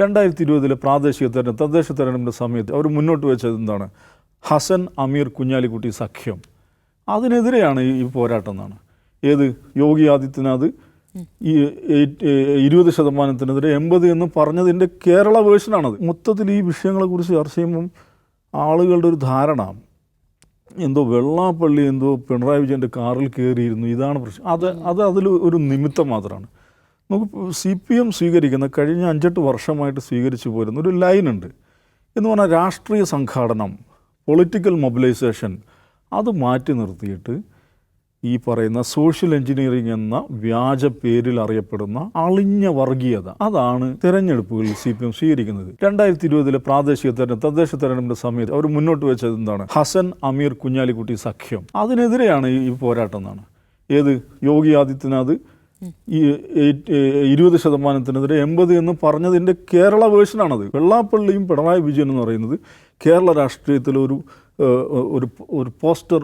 രണ്ടായിരത്തി ഇരുപതിലെ പ്രാദേശിക തെരഞ്ഞെടുപ്പ് തദ്ദേശ തെരഞ്ഞെടുപ്പിന്റെ സമയത്ത് അവർ മുന്നോട്ട് വെച്ചത് എന്താണ്? ഹസൻ അമീർ കുഞ്ഞാലിക്കുട്ടി സഖ്യം. അതിനെതിരെയാണ് ഈ പോരാട്ടം എന്നാണ്. ഏത്? യോഗി ആദിത്യനാഥ്. ഈ ഇരുപത് ശതമാനത്തിനെതിരെ എൺപത് എന്ന് പറഞ്ഞതിന്റെ കേരള വേർഷനാണത്. മൊത്തത്തിൽ ഈ വിഷയങ്ങളെക്കുറിച്ച് ചർച്ച ചെയ്യുമ്പം ആളുകളുടെ ഒരു ധാരണ എന്തോ വെള്ളാപ്പള്ളി എന്തോ പിണറായി വിജയന്റെ കാറിൽ കയറിയിരുന്നു ഇതാണ് പ്രശ്നം. അത് അത് അതിൽ ഒരു നിമിത്തം മാത്രമാണ്. നമുക്ക് സി പി എം സ്വീകരിക്കുന്ന കഴിഞ്ഞ അഞ്ചെട്ട് വർഷമായിട്ട് സ്വീകരിച്ചു പോരുന്ന ഒരു ലൈനുണ്ട് എന്ന് പറഞ്ഞാൽ രാഷ്ട്രീയ സംഘാടനം പൊളിറ്റിക്കൽ മൊബിലൈസേഷൻ അത് മാറ്റി നിർത്തിയിട്ട് ഈ പറയുന്ന സോഷ്യൽ എഞ്ചിനീയറിംഗ് എന്ന വ്യാജ പേരിൽ അറിയപ്പെടുന്ന അളിഞ്ഞ വർഗീയത. അതാണ് തെരഞ്ഞെടുപ്പുകളിൽ സി പി എം സ്വീകരിക്കുന്നത്. രണ്ടായിരത്തി ഇരുപതിലെ പ്രാദേശിക തെരഞ്ഞെടുപ്പ് തദ്ദേശ തെരഞ്ഞെടുപ്പിന്റെ സമയത്ത് അവർ മുന്നോട്ട് വെച്ചത് എന്താണ്? ഹസൻ അമീർ കുഞ്ഞാലിക്കുട്ടി സഖ്യം. അതിനെതിരെയാണ് ഈ പോരാട്ടം എന്നാണ്. ഏത്? യോഗി ആദിത്യനാഥ് ഈ ഇരുപത് ശതമാനത്തിനെതിരെ എൺപത് എന്ന് പറഞ്ഞതിന്റെ കേരള വേർഷനാണത്. വെള്ളാപ്പള്ളിയും പിണറായി വിജയൻ എന്ന് പറയുന്നത് കേരള രാഷ്ട്രീയത്തിലെ ഒരു ഒരു ഒരു പോസ്റ്റർ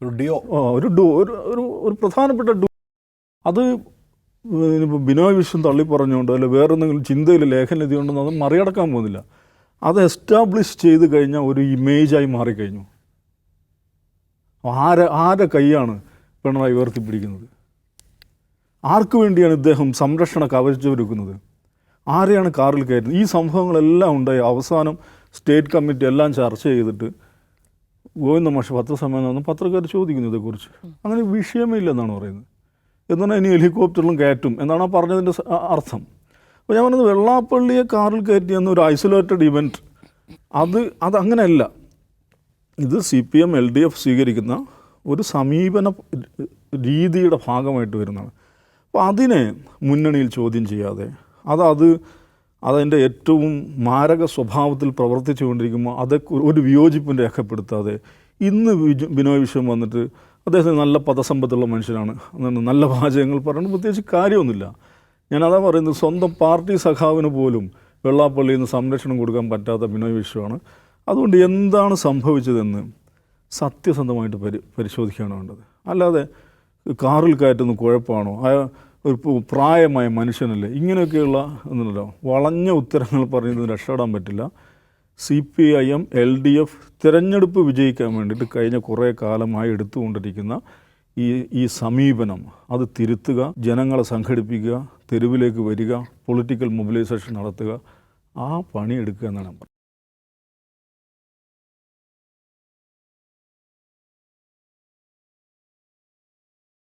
ഒരു ഡിയോ. ഒരു ഡു ഒരു ഒരു ഒരു പ്രധാനപ്പെട്ട ഡു. അത് ഇനിയിപ്പോൾ ബിനോയ് വിശ്വം തള്ളി പറഞ്ഞുകൊണ്ട് അല്ലെങ്കിൽ വേറെ എന്തെങ്കിലും ചിന്തയിൽ ലേഖനം എഴുതിയുണ്ടെന്ന് അത് മറികടക്കാൻ പോകുന്നില്ല. അത് എസ്റ്റാബ്ലിഷ് ചെയ്ത് കഴിഞ്ഞാൽ ഒരു ഇമേജായി മാറിക്കഴിഞ്ഞു. ആരെ ആരെ കൈയാണ് പിണറായി ഉയർത്തിപ്പിടിക്കുന്നത് ആർക്കു വേണ്ടിയാണ് ഇദ്ദേഹം സംരക്ഷണ കവചമൊരുക്കുന്നത് ആരെയാണ് കാറിൽ കയറ്റുന്നത് ഈ സംഭവങ്ങളെല്ലാം ഉണ്ടായി അവസാനം സ്റ്റേറ്റ് കമ്മിറ്റി എല്ലാം ചർച്ച ചെയ്തിട്ട് ഗോവിന്ദ മാഷ് പത്രസമ്മേളനം വന്ന് പത്രക്കാർ ചോദിക്കുന്നു ഇതേക്കുറിച്ച്. അങ്ങനെ വിഷയമേ ഇല്ലെന്നാണ് പറയുന്നത് എന്നാൽ ഇനി ഹെലികോപ്റ്ററിലും കയറ്റും എന്നാണ് ആ പറഞ്ഞതിന്റെ അർത്ഥം. അപ്പോൾ ഞാൻ പറഞ്ഞത് വെള്ളാപ്പള്ളിയെ കാറിൽ കയറ്റി എന്നൊരു ഐസൊലേറ്റഡ് ഇവന്റ് അത് അതങ്ങനെയല്ല ഇത് C P M L D F സ്വീകരിക്കുന്ന ഒരു സമീപന രീതിയുടെ ഭാഗമായിട്ട് വരുന്നതാണ്. അപ്പോൾ അതിനെ മുന്നണിയിൽ ചോദ്യം ചെയ്യാതെ അത് അത് അതിന്റെ ഏറ്റവും മാരക സ്വഭാവത്തിൽ പ്രവർത്തിച്ചുകൊണ്ടിരിക്കുമ്പോൾ അതൊക്കെ ഒരു വിയോജിപ്പും രേഖപ്പെടുത്താതെ ഇന്ന് ബിനോയ് വിശ്വം വന്നിട്ട് അദ്ദേഹത്തിന് നല്ല പദസമ്പത്തുള്ള മനുഷ്യനാണ് എന്നാണ് നല്ല വാചകങ്ങൾ പറയുന്നത്. പ്രത്യേകിച്ച് കാര്യമൊന്നുമില്ല. അതാ പറയുന്നത് സ്വന്തം പാർട്ടി സഖാവിന് പോലും വെള്ളാപ്പള്ളിയിൽ നിന്ന് സംരക്ഷണം കൊടുക്കാൻ പറ്റാത്ത ബിനോയ് വിശ്വമാണ്. അതുകൊണ്ട് എന്താണ് സംഭവിച്ചതെന്ന് സത്യസന്ധമായിട്ട് പരി പരിശോധിക്കുകയാണ് വേണ്ടത്. അല്ലാതെ കാറിൽ കയറ്റുന്ന കുഴപ്പമാണോ? ഒരു പ്രായമായ മനുഷ്യനല്ലേ? ഇങ്ങനെയൊക്കെയുള്ള എന്നല്ലോ വളഞ്ഞ ഉത്തരങ്ങൾ പറയുന്നത് രക്ഷപ്പെടാൻ പറ്റില്ല. C P I M L D F തിരഞ്ഞെടുപ്പ് വിജയിക്കാൻ വേണ്ടിയിട്ട് കഴിഞ്ഞ കുറേ കാലമായി എടുത്തുകൊണ്ടിരിക്കുന്ന ഈ ഈ സമീപനം. അത് തിരുത്തുക ജനങ്ങളെ സംഘടിപ്പിക്കുക തെരുവിലേക്ക് വരിക പൊളിറ്റിക്കൽ മൊബിലൈസേഷൻ നടത്തുക ആ പണിയെടുക്കുക എന്നാണ്